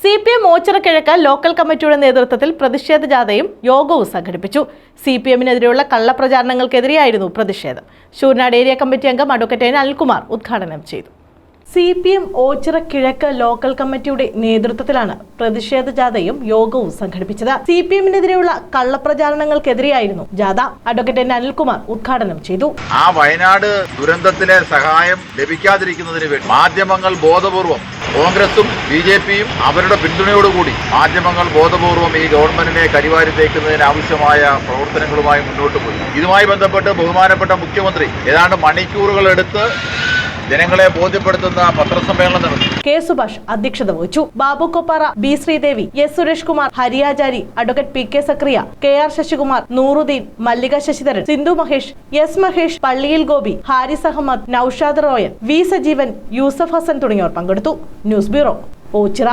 C P M ഓച്ചിറക്കിഴക്ക് local കമ്മിറ്റിയുടെ നേതൃത്വത്തിൽ പ്രതിഷേധ ജാഥയും യോഗവും സംഘടിപ്പിച്ചു. സി പി എമ്മിനെതിരെയുള്ള കള്ളപ്രചാരണങ്ങൾക്കെതിരെയായിരുന്നു പ്രതിഷേധം. ശൂർനാട് ഏരിയ കമ്മിറ്റി അംഗം അഡ്വക്കേറ്റ് അനിൽകുമാർ ഉദ്ഘാടനം ചെയ്തു. സി പി എം ഓച്ചിറ കിഴക്ക് ലോക്കൽ കമ്മിറ്റിയുടെ നേതൃത്വത്തിലാണ് പ്രതിഷേധ ജാഥയും യോഗവും സംഘടിപ്പിച്ചത്. സി പി എമ്മിനെതിരെയുള്ള കള്ളപ്രചാരണങ്ങൾക്കെതിരെയായിരുന്നു ജാഥ. അഡ്വക്കേറ്റ് എൻ അനിൽകുമാർ ഉദ്ഘാടനം ചെയ്തു. ആ വയനാട് ദുരന്തത്തിലെ സഹായം ലഭിക്കാതിരിക്കുന്നതിന് വേണ്ടി മാധ്യമങ്ങൾ ബോധപൂർവം കോൺഗ്രസും ബി ജെ പിയും അവരുടെ പിന്തുണയോടുകൂടി മാധ്യമങ്ങൾ ബോധപൂർവം ഈ ഗവൺമെന്റിനെ കരിവാരി തേക്കുന്നതിന് ആവശ്യമായ പ്രവർത്തനങ്ങളുമായി മുന്നോട്ട് പോയി. ഇതുമായി ബന്ധപ്പെട്ട് ബഹുമാനപ്പെട്ട മുഖ്യമന്ത്രി ഏതാണ്ട് മണിക്കൂറുകൾ എടുത്ത് ജനങ്ങളെ ബോധ്യപ്പെടുത്തുന്ന പത്രസമ്മേളനം നടത്തി. കെ സുഭാഷ് അധ്യക്ഷത വഹിച്ചു. Babu Koppara B Sridevi S Suresh Kumar Hariyachari advocate P K Zakariya K R Sasikumar Nooruddin Mallika Sasidharan Sindhu Mahesh S Mahesh പള്ളിയിൽ ഗോപി ഹാരിസ് അഹമ്മദ് നൌഷാദ് റോയൻ വി സജീവൻ യൂസഫ് ഹസൻ തുടങ്ങിയവർ പങ്കെടുത്തു. News bureau Ochira.